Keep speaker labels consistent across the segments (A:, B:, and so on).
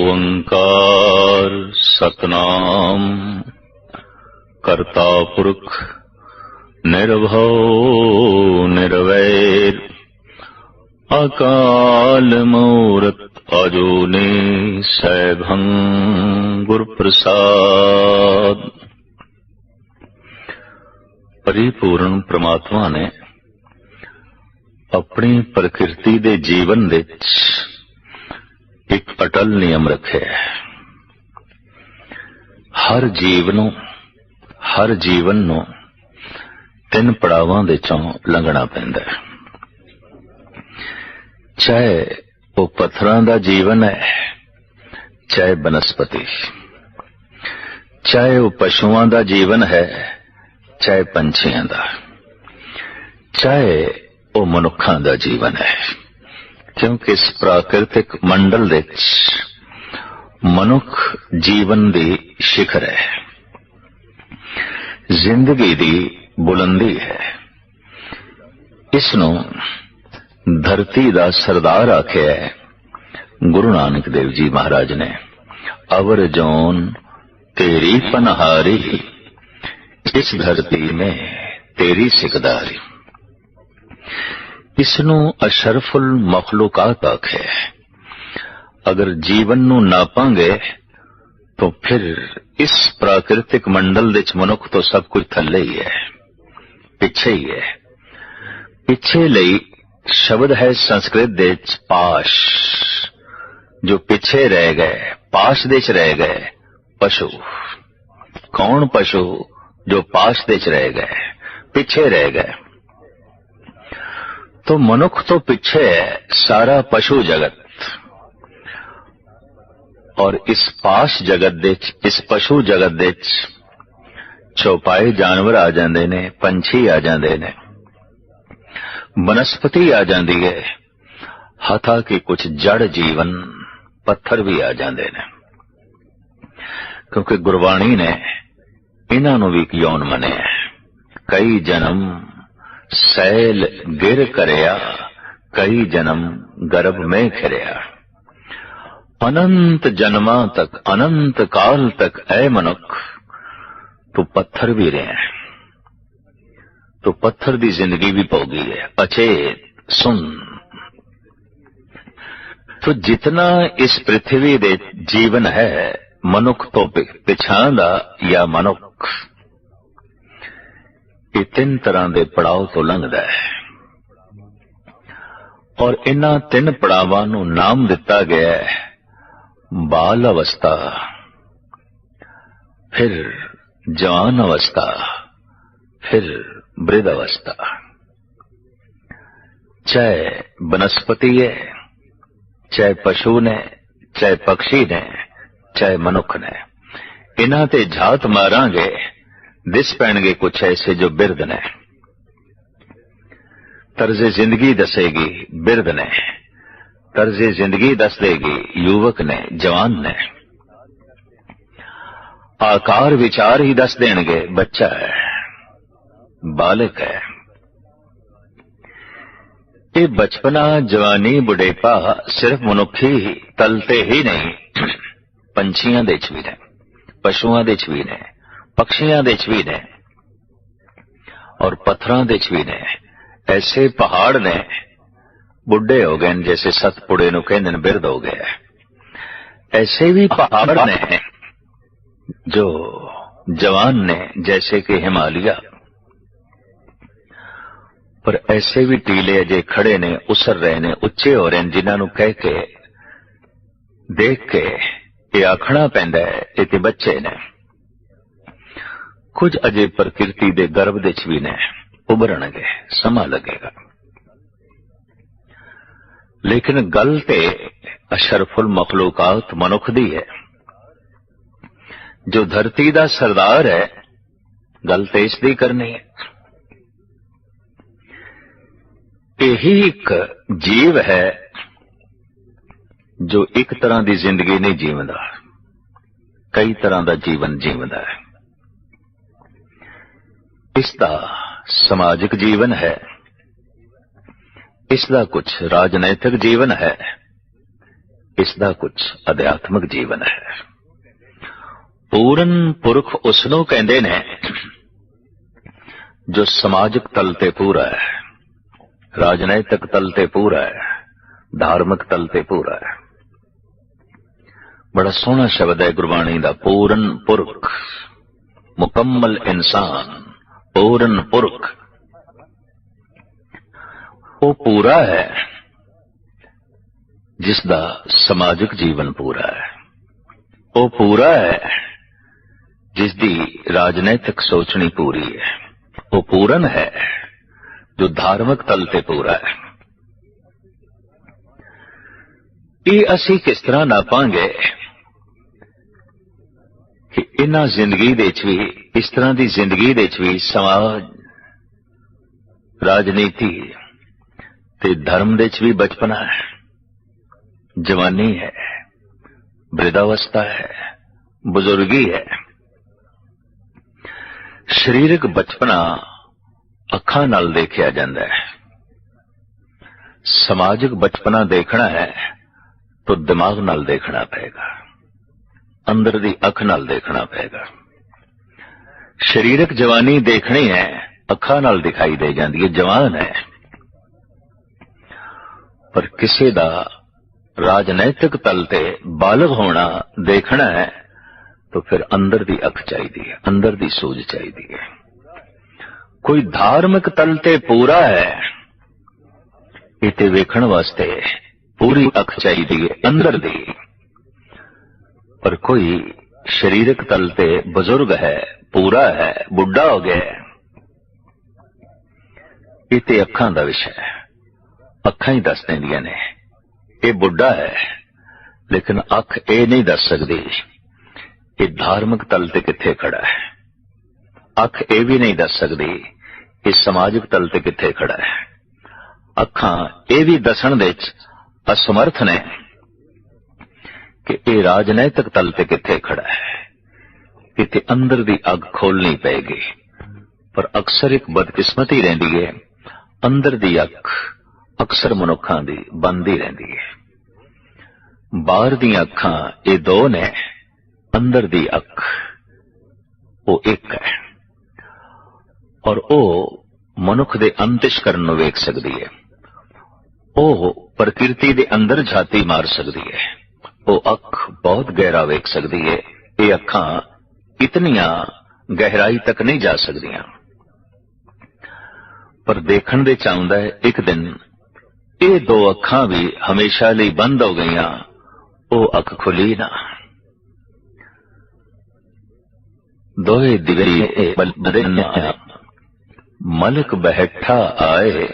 A: ਓੰਕਾਰ ਸਤਨਾਮ। ਕਰਤਾ ਪੁਰਖ ਨਿਰਭਉ ਨਿਰਵੈਰ। ਅਕਾਲ ਮੂਰਤ ਅਜੂਨੀ ਸੈਭੰ ਗੁਰ ਪ੍ਰਸਾਦ ਪਰਿਪੂਰਨ ਪ੍ਰਮਾਤਮਾ ਨੇ ਆਪਣੀ ਪ੍ਰਕਿਰਤੀ ਦੇ ਜੀਵਨ ਵਿੱਚ ਇੱਕ ਅਟਲ ਨਿਯਮ ਰੱਖਿਆ ਹੈ। ਹਰ ਜੀਵ ਨੂੰ, ਹਰ ਜੀਵਨ ਨੂੰ ਤਿੰਨ ਪੜਾਵਾਂ ਦੇ ਚੋਂ ਲੰਘਣਾ ਪੈਂਦਾ ਹੈ। ਚਾਹੇ ਉਹ ਪੱਥਰਾਂ ਦਾ ਜੀਵਨ ਹੈ, ਚਾਹੇ ਬਨਸਪਤੀ, ਚਾਹੇ ਉਹ ਪਸ਼ੂਆਂ ਦਾ ਜੀਵਨ ਹੈ, ਚਾਹੇ ਪੰਛੀਆਂ ਦਾ, ਚਾਹੇ ਉਹ ਮਨੁੱਖਾਂ ਦਾ ਜੀਵਨ ਹੈ। ਕਿਉਂਕਿ ਇਸ ਪ੍ਰਾਕਿਰਤਿਕ ਮੰਡਲ ਵਿੱਚ ਮਨੁੱਖ ਜੀਵਨ ਦੀ ਸਿਖਰ ਹੈ। ਜ਼ਿੰਦਗੀ ਦੀ ਬੁਲੰਦੀ ਹੈ। ਇਸ ਨੂੰ ਧਰਤੀ ਦਾ ਸਰਦਾਰ ਆਖਿਆ ਹੈ। ਗੁਰੂ ਨਾਨਕ ਦੇਵ ਜੀ ਮਹਾਰਾਜ ਨੇ, ਅਵਰ ਜੋਨ ਤੇਰੀ ਪਨਹਾਰੀ, ਇਸ ਧਰਤੀ में ਤੇਰੀ ਸਿਕਦਾਰੀ। ਇਸ ਨੂੰ ਅਸ਼ਰਫੁਲ ਮਖਲੂਕਾਤ ਆਖਿਆ ਹੈ ਅਗਰ ਜੀਵਨ ਨੂੰ ਨਾਪਾਂਗੇ, ਤਾਂ ਫਿਰ ਇਸ ਪ੍ਰਾਕਿਰਤਿਕ ਮੰਡਲ ਵਿੱਚ ਮਨੁੱਖ ਤੋਂ ਸਭ ਕੁਝ ਥੱਲੇ ਹੀ ਹੈ, ਪਿੱਛੇ ਹੀ ਹੈ। ਪਿੱਛੇ ਲਈ ਸ਼ਬਦ ਹੈ ਸੰਸਕ੍ਰਿਤ ਦੇ ਵਿੱਚ ਪਾਸ਼, ਜੋ ਪਿੱਛੇ ਰਹਿ ਗਏ, ਪਾਸ਼ ਦੇ ਚ ਰਹਿ ਗਏ, ਪਸ਼ੂ। ਕੌਣ ਪਸ਼ੂ ਜੋ ਪਾਸ਼ ਦੇ ਚ ਰਹਿ ਗਏ? تو منکھ تو پچھے ہے، سارا پشو جگت۔ اور اس پاس جگت دچ اس پشو جگت دچ چوپائے جانور آ جاندے نے، پنچھی آ جاندے نے۔ ਬਨਸਪਤੀ ਆ ਜਾਂਦੀ ਹੈ ਹਥਾ ਕੇ ਕੁਝ ਜੜ ਜੀਵਨ ਪੱਥਰ ਵੀ ਆ ਜਾਂਦੇ ਨੇ ਕਿਉਂਕਿ ਗੁਰਬਾਣੀ ਨੇ ਇਹਨਾਂ ਨੂੰ ਵੀ ਕਿਉਂ ਮੰਨਿਆ ਕਈ ਸੈਲ ਗਿਰ ਕਰਿਆ, ਕਈ ਜਨਮ ਗਰਭ ਮੈਂ ਖਿਰਿਆ। ਅਨੰਤ ਜਨਮਾਂ ਤੱਕ, ਅਨੰਤ ਕਾਲ ਤੱਕ ਐ ਮਨੁੱਖ, ਤੂੰ ਪੱਥਰ ਵੀ ਰਿਹਾ। ਤੂੰ ਪੱਥਰ ਦੀ ਜ਼ਿੰਦਗੀ ਵੀ ਭੋਗੀ ਹੈ, ਅਚੇਤ, ਸੁਨ। ਤੋ ਜਿਤਨਾ ਇਸ ਪ੍ਰithvi ਦੇ ਜੀਵਨ ਹੈ, ਮਨੁੱਖ ਤੋਂ ਪਿਛਾਂ ਦਾ ਜਾਂ ਮਨੁੱਖ। ਇਹ ਤਿੰਨ ਤਰ੍ਹਾਂ ਦੇ ਪੜਾਅ ਤੋਂ ਲੰਘਦਾ ਹੈ। ਔਰ ਇਹਨਾਂ ਤਿੰਨ ਪੜਾਵਾਂ ਨੂੰ ਨਾਮ ਦਿੱਤਾ ਗਿਆ ਹੈ, ਬਾਲ ਅਵਸਥਾ, ਫਿਰ ਜਵਾਨ ਅਵਸਥਾ, ਫਿਰ ਬ੍ਰਿਧ ਅਵਸਥਾ। ਚਾਹੇ ਬਨਸਪਤੀ ਹੈ, ਚਾਹੇ ਪਸ਼ੂ ਨੇ, ਚਾਹੇ ਪਕਸ਼ੀ ਨੇ, ਚਾਹੇ ਮਨੁੱਖ ਨੇ, ਇਹਨਾਂ ਤੇ ਝਾਤ ਮਾਰਾਂਗੇ ਦਿਸ ਪੈਣਗੇ ਕੁਝ ਐਸੇ ਜੋ ਬਿਰਦ ਨੇ। ਤਰਜ਼ ਜ਼ਿੰਦਗੀ ਦੱਸੇਗੀ ਬਿਰਦ ਨੇ। ਤਰਜ਼ ਜ਼ਿੰਦਗੀ ਦੱਸ ਦੇਗੀ, ਯੁਵਕ ਨੇ, ਜਵਾਨ ਨੇ। ਆਕਾਰ ਵਿਚਾਰ ਹੀ ਦੱਸ ਦੇਣਗੇ, ਬੱਚਾ ਹੈ, ਬਾਲਕ ਹੈ। ਇਹ ਬਚਪਨਾ, ਜਵਾਨੀ, ਬੁਢੇਪਾ ਸਿਰਫ ਮਨੁੱਖੀ ਤਲ ਤੇ ਹੀ ਨਹੀਂ, ਪੰਛੀਆਂ ਦੇ ਚ ਵੀ ਨੇ, ਪਸ਼ੂਆਂ ਦੇ ਚ ਵੀ ਨੇ। ਪਕਸ਼ੀਆਂ ਦੇ ਚ ਵੀ ਨੇ ਔਰ ਪੱਥਰਾਂ ਦੇ ਚ ਵੀ ਨੇ ਐਸੇ ਪਹਾੜ ਨੇ ਬੁੱਢੇ ਹੋ ਗਏ ਜੈਸੇ ਸਤਪੁੜੇ ਨੂੰ ਕਹਿੰਦੇ ਨੇ ਬਿਰਧ ਹੋ ਗਏ ਐਸੇ ਵੀ ਪਹਾੜ ਨੇ ਜੋ ਜਵਾਨ ਨੇ ਜੈਸੇ ਕਿ ਹਿਮਾਲਿਆ ਪਰ ਐਸੇ ਵੀ ਟੀਲੇ ਅਜੇ ਖੜੇ ਨੇ ਉਸਰ ਰਹੇ ਨੇ ਉੱਚੇ ਹੋ ਰਹੇ ਨੇ ਜਿਨ੍ਹਾਂ ਨੂੰ ਕਹਿ ਕੇ ਦੇਖ ਕੇ ਇਹ ਆਖਣਾ ਪੈਂਦਾ ਹੈ ਇਹ ਤੇ ਬੱਚੇ ਨੇ ਕੁਝ ਅਜੇ ਪ੍ਰਕਿਰਤੀ ਦੇ ਗਰਭ ਦੇ ਚ ਵੀ ਨੇ। ਉਭਰਣਗੇ ਸਮਾਂ ਲੱਗੇਗਾ। ਲੇਕਿਨ ਗੱਲ ਤੇ ਅਸ਼ਰਫੁਲ ਮਖਲੂਕਾਤ ਮਨੁੱਖ ਦੀ ਹੈ। ਜੋ ਧਰਤੀ ਦਾ ਸਰਦਾਰ ਹੈ, ਗੱਲ ਤੇ ਇਸ ਦੀ ਕਰਨੀ ਹੈ। ਇਹੀ ਇੱਕ ਜੀਵ ਹੈ, ਜੋ ਇੱਕ ਤਰ੍ਹਾਂ ਦੀ ਜ਼ਿੰਦਗੀ ਨਹੀਂ ਜੀਵਦਾ। ਕਈ ਤਰ੍ਹਾਂ ਦਾ ਜੀਵਨ ਜੀਵਦਾ ਹੈ। ਇਸ ਦਾ ਸਮਾਜਿਕ ਜੀਵਨ ਹੈ। ਇਸ ਦਾ ਕੁਝ ਰਾਜਨੈਤਿਕ ਜੀਵਨ ਹੈ। ਇਸ ਦਾ ਕੁਝ ਅਧਿਆਤਮਿਕ ਜੀਵਨ ਹੈ। ਪੂਰਨ ਪੁਰਖ ਉਸ ਨੂੰ ਕਹਿੰਦੇ ਨੇ, ਜੋ ਸਮਾਜਿਕ ਤਲ ਤੇ ਪੂਰਾ ਹੈ, ਰਾਜਨੀਤਿਕ ਤਲ ਤੇ ਪੂਰਾ ਹੈ, ਧਾਰਮਿਕ ਤਲ ਤੇ ਪੂਰਾ ਹੈ। ਬੜਾ ਸੋਹਣਾ ਸ਼ਬਦ ਹੈ ਗੁਰਬਾਣੀ ਦਾ, ਪੂਰਨ ਪੁਰਖ, ਮੁਕੰਮਲ ਇਨਸਾਨ। ਪੂਰਨ ਪੁਰਖ ਉਹ ਪੂਰਾ ਹੈ ਜਿਸ ਦਾ ਸਮਾਜਿਕ ਜੀਵਨ ਪੂਰਾ ਹੈ ਉਹ ਪੂਰਾ ਹੈ ਜਿਸ ਦੀ ਰਾਜਨੀਤਿਕ ਸੋਚਣੀ ਪੂਰੀ ਹੈ ਉਹ ਪੂਰਨ ਹੈ ਜੋ ਧਾਰਮਿਕ ਤਲ ਤੇ ਪੂਰਾ ਹੈ ਇਹ ਅਸੀਂ ਕਿਸ ਤਰ੍ਹਾਂ ਨਾਪਾਂਗੇ ਕਿ ਇਹਨਾਂ ਜ਼ਿੰਦਗੀ ਦੇ ਵਿੱਚ ਵੀ, ਇਸ ਤਰ੍ਹਾਂ ਦੀ ਜ਼ਿੰਦਗੀ ਦੇ ਵਿੱਚ ਵੀ ਸਮਾਜ, ਰਾਜਨੀਤੀ ਤੇ ਧਰਮ ਦੇ ਵਿੱਚ ਵੀ ਬਚਪਨਾ ਹੈ। ਜਵਾਨੀ ਹੈ, ਬ੍ਰਿਧਾਵਸਥਾ ਹੈ, ਬਜ਼ੁਰਗੀ ਹੈ। ਸਰੀਰਕ ਬਚਪਨਾ ਅੱਖਾਂ ਨਾਲ ਦੇਖਿਆ ਜਾਂਦਾ ਹੈ। ਸਮਾਜਿਕ ਬਚਪਨਾ ਦੇਖਣਾ ਹੈ ਤਾਂ ਦਿਮਾਗ ਨਾਲ ਦੇਖਣਾ ਪਏਗਾ। ਅੰਦਰ ਦੀ ਅੱਖ ਨਾਲ ਦੇਖਣਾ ਪਏਗਾ। ਸਰੀਰਕ ਜਵਾਨੀ ਦੇਖਣੀ ਹੈ, ਅੱਖਾਂ ਨਾਲ ਦਿਖਾਈ ਦੇ ਜਾਂਦੀ ਹੈ, ਜਵਾਨ ਹੈ। ਪਰ ਕਿਸੇ ਦਾ ਰਾਜਨੀਤਿਕ ਤਲ ਤੇ ਬਾਲਗ ਹੋਣਾ ਦੇਖਣਾ ਹੈ, ਤਾਂ ਫਿਰ ਅੰਦਰ ਦੀ ਅੱਖ ਚਾਹੀਦੀ ਹੈ, ਅੰਦਰ ਦੀ ਸੋਝ ਚਾਹੀਦੀ ਹੈ। ਕੋਈ ਧਾਰਮਿਕ ਤਲ ਤੇ ਪੂਰਾ ਹੈ, ਇਹ ਤੇ ਵੇਖਣ ਵਾਸਤੇ ਪੂਰੀ ਅੱਖ ਚਾਹੀਦੀ ਹੈ, ਅੰਦਰ ਦੀ। ਪਰ ਕੋਈ ਸਰੀਰਕ ਤਲ ਤੇ ਬਜ਼ੁਰਗ ਹੈ, ਪੂਰਾ ਹੈ, ਬੁੱਢਾ ਹੋ ਗਿਆ ਇਹ ਤੇ ਅੱਖਾਂ ਦਾ ਵਿਸ਼ਾ ਹੈ। ਅੱਖਾਂ ਹੀ ਦੱਸ ਦਿੰਦੀਆਂ ਨੇ। ਇਹ ਬੁੱਢਾ ਹੈ, ਲੇਕਿਨ ਅੱਖ ਇਹ ਨਹੀਂ ਦੱਸ ਸਕਦੀ ਇਹ ਧਾਰਮਿਕ ਤਲ ਤੇ ਕਿੱਥੇ ਖੜਾ ਹੈ। ਅੱਖ ਇਹ ਵੀ ਨਹੀਂ ਦੱਸ ਸਕਦੀ ਇਹ ਸਮਾਜਿਕ ਤਲ ਤੇ ਕਿੱਥੇ ਖੜਾ ਹੈ। ਅੱਖਾਂ ਇਹ ਵੀ ਦੱਸਣ ਦੇ ਵਿੱਚ ਅਸਮਰਥ ਨੇ। ਕਿ ਇਹ ਰਾਜਨੀਤਿਕ ਤਲ ਤੇ ਕਿੱਥੇ ਖੜਾ ਹੈ? ਕਿਤੇ ਅੰਦਰ ਦੀ ਅੱਗ ਖੋਲਣੀ ਪਏਗੀ। ਪਰ ਅਕਸਰ ਇੱਕ ਬਦਕਿਸਮਤੀ ਰਹਿੰਦੀ ਹੈ। ਅੰਦਰ ਦੀ ਅੱਖ ਅਕਸਰ ਮਨੁੱਖਾਂ ਦੀ ਬੰਦ ਰਹਿੰਦੀ ਹੈ। ਬਾਹਰ ਦੀਆਂ ਅੱਖਾਂ ਇਹ ਦੋ ਨੇ, ਅੰਦਰ ਦੀ ਅੱਖ ਉਹ ਇੱਕ ਹੈ। ਔਰ ਉਹ ਮਨੁੱਖ ਦੇ ਅੰਤਿਸ਼ ਕਰਨ ਨੂੰ ਵੇਖ ਸਕਦੀ ਹੈ। ਉਹ ਪ੍ਰਕਿਰਤੀ ਦੇ ਅੰਦਰ ਝਾਤੀ ਮਾਰ ਸਕਦੀ ਹੈ। ਉਹ ਅੱਖ ਬਹੁਤ ਗਹਿਰਾ ਵੇਖ ਸਕਦੀ ਹੈ ਇਹ ਅੱਖਾਂ ਇਤਨੀਆਂ ਗਹਿਰਾਈ ਤੱਕ ਨਹੀਂ ਜਾ ਸਕਦੀਆਂ। ਪਰ ਦੇਖਣ ਦੇ ਚਾਹੁੰਦਾ ਹੈ, ਇੱਕ ਦਿਨ ਇਹ ਦੋ ਅੱਖਾਂ ਵੀ ਹਮੇਸ਼ਾ ਲਈ ਬੰਦ ਹੋ ਗਈਆਂ, ਉਹ ਅੱਖ ਖੁੱਲੀ ਨਾ। ਦੋਏ ਦਿਵੇ ਬਲਦੇ ਮਲਕ ਬਹਿਠਾ ਆਏ,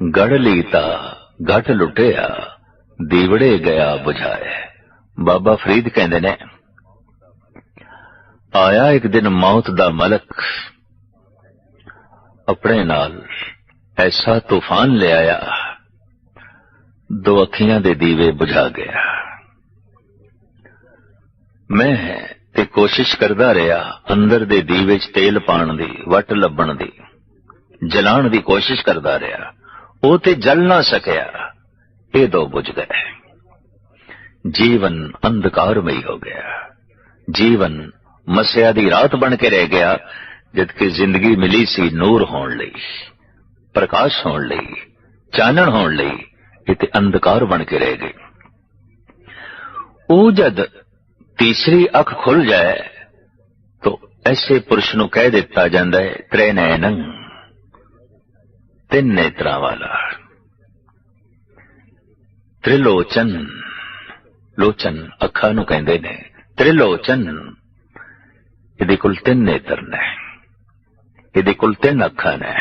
A: ਗੜ ਲੀਤਾ, ਘਟ ਲੁਟਿਆ। ਦੀਵੜੇ ਗਿਆ ਬੁਝਾਏ ਬਾਬਾ ਫਰੀਦ ਕਹਿੰਦੇ ਨੇ, ਆਇਆ ਇੱਕ ਦਿਨ ਮੌਤ ਦਾ ਮਲਕ, ਆਪਣੇ ਨਾਲ ਐਸਾ ਤੂਫਾਨ ਲੈ ਆਇਆ ਦੋ ਅੱਖੀਆਂ ਦੇ ਦੀਵੇ ਬੁਝਾ ਗਿਆ। ਮੈਂ ਤੇ ਕੋਸ਼ਿਸ਼ ਕਰਦਾ ਰਿਹਾ ਅੰਦਰ ਦੇ ਦੀਵੇ 'ਚ ਤੇਲ ਪਾਣ ਦੀ, ਵਟ ਲੱਭਣ ਦੀ ਜਲਾਣ ਦੀ ਕੋਸ਼ਿਸ਼ ਕਰਦਾ ਰਿਹਾ। ਉਹ ਤੇ ਜਲ ਨਾ ਸਕਿਆ। ਇਹ ਦੋ ਬੁਝ ਗਏ ਜੀਵਨ ਅੰਧਕਾਰਮਈ ਹੋ ਗਿਆ ਜੀਵਨ ਮਸਿਆ ਦੀ ਰਾਤ ਬਣ ਕੇ ਰਹਿ ਗਿਆ ਜਦ ਜ਼ਿੰਦਗੀ ਮਿਲੀ ਸੀ ਨੂਰ ਹੋਣ ਲਈ ਪ੍ਰਕਾਸ਼ ਹੋਣ ਲਈ ਚਾਨਣ ਹੋਣ ਲਈ ਇਹ ਤੇ ਅੰਧਕਾਰ ਬਣ ਕੇ ਰਹਿ ਗਏ ਉਹ ਜਦ ਤੀਸਰੀ ਅੱਖ ਖੁੱਲ ਜਾਏ ਤਾਂ ਐਸੇ ਪੁਰਸ਼ ਨੂੰ ਕਹਿ ਦਿੱਤਾ ਜਾਂਦਾ ਹੈ ਤ੍ਰੇ ਨੈਣੰ ਤਿੰਨ ਨੇਤਰਾਂ ਵਾਲਾ ਤ੍ਰਿਲੋਚਨ, ਲੋਚਨ ਅੱਖਾਂ ਨੂੰ ਕਹਿੰਦੇ ਨੇ, ਤ੍ਰਿਲੋਚਨ। ਇਹਦੇ ਕੋਲ ਤਿੰਨ ਨੇਤਰ ਨੇ। ਇਹਦੇ ਕੋਲ ਤਿੰਨ ਅੱਖਾਂ ਨੇ।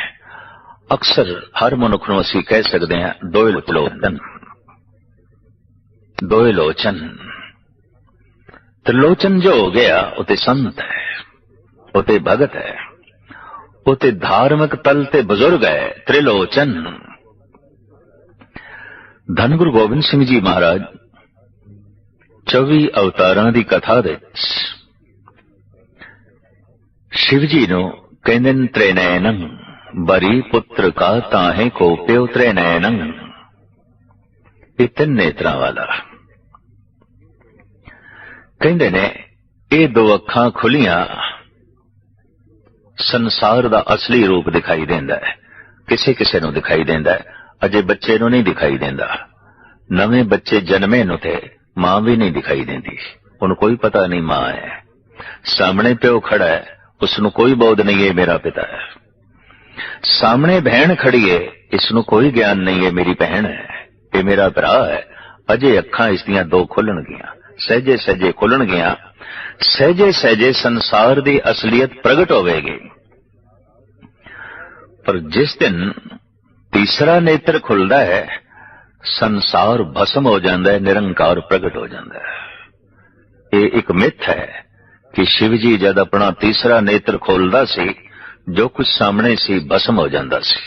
A: ਅਕਸਰ ਹਰ ਮਨੁੱਖ ਨੂੰ ਅਸੀਂ ਕਹਿ ਸਕਦੇ ਹਾਂ ਦੋਇਲ ਲੋਚਨ ਦੋਏ ਤ੍ਰਿਲੋਚਨ ਜੋ ਹੋ ਗਿਆ, ਉਹ ਤੇ ਸੰਤ ਹੈ, ਉਹ ਤੇ ਭਗਤ ਹੈ, ਉਹ ਤੇ ਧਾਰਮਿਕ ਤਲ ਤੇ ਬਜ਼ੁਰਗ ਹੈ, ਤ੍ਰਿਲੋਚਨ। ਧੰਨ ਗੁਰੂ ਗੋਬਿੰਦ ਸਿੰਘ ਜੀ ਮਹਾਰਾਜ 24 ਅਵਤਾਰਾਂ ਦੀ ਕਥਾ ਦੇ ਸ਼ਿਵ ਜੀ ਨੂੰ ਕਹਿੰਦੇ ਨੇ, ਤ੍ਰੈਨੈਨੰ, ਬਰੀ ਪੁੱਤਰ ਕਾ ਤਾਹੇ ਕੋ ਪਿਓ ਤ੍ਰੈਨੈਨੰ ਇਹ ਤਿੰਨ ਨੇਤਰਾਂ ਵਾਲਾ। ਕਹਿੰਦੇ ਨੇ, ਇਹ ਦੋ ਅੱਖਾਂ ਖੁੱਲੀਆਂ, ਸੰਸਾਰ ਦਾ ਅਸਲੀ ਰੂਪ ਦਿਖਾਈ ਦਿੰਦਾ ਹੈ, ਕਿਸੇ ਕਿਸੇ ਨੂੰ ਦਿਖਾਈ ਦਿੰਦਾ ਹੈ ਅਜੇ ਬੱਚੇ ਨੂੰ ਨਹੀਂ ਦਿਖਾਈ ਦਿੰਦਾ। ਨਵੇਂ ਬੱਚੇ ਜਨਮੇ ਨੂੰ ਤੇ ਮਾਂ ਵੀ ਨਹੀਂ ਦਿਖਾਈ ਦਿੰਦੀ। ਉਹਨੂੰ ਕੋਈ ਪਤਾ ਨਹੀਂ ਮਾਂ ਹੈ। ਸਾਹਮਣੇ ਪਿਓ ਖੜਾ ਹੈ। ਉਸ ਨੂੰ ਕੋਈ ਬੋਧ ਨਹੀਂ ਹੈ, ਮੇਰਾ ਪਿਤਾ ਹੈ। ਸਾਹਮਣੇ ਭੈਣ ਖੜੀ ਹੈ। ਇਸ ਨੂੰ ਕੋਈ ਗਿਆਨ ਨਹੀਂ ਹੈ, ਮੇਰੀ ਭੈਣ ਹੈ। ਇਹ ਮੇਰਾ ਭਰਾ ਹੈ। ਅਜੇ ਅੱਖਾਂ ਇਸ ਦੀਆਂ ਦੋ ਖੁੱਲਣਗੀਆਂ। ਸਹਜੇ ਸਹਜੇ ਖੁੱਲਣਗੀਆਂ। ਸਹਜੇ ਸਹਜੇ ਸੰਸਾਰ ਦੀ ਅਸਲੀਅਤ ਪ੍ਰਗਟ ਹੋਵੇਗੀ। ਪਰ ਜਿਸ ਦਿਨ ਤੀਸਰਾ ਨੇਤਰ ਖੁੱਲਦਾ ਹੈ, ਸੰਸਾਰ ਭਸਮ ਹੋ ਜਾਂਦਾ ਹੈ, ਨਿਰੰਕਾਰ ਪ੍ਰਗਟ ਹੋ ਜਾਂਦਾ ਹੈ। ਇਹ ਇੱਕ ਮਿੱਥ ਹੈ ਕਿ ਸ਼ਿਵ ਜੀ ਜਦ ਆਪਣਾ ਤੀਸਰਾ ਨੇਤਰ ਖੋਲਦਾ ਸੀ, ਜੋ ਕੁਝ ਸਾਹਮਣੇ ਸੀ, ਭਸਮ ਹੋ ਜਾਂਦਾ ਸੀ।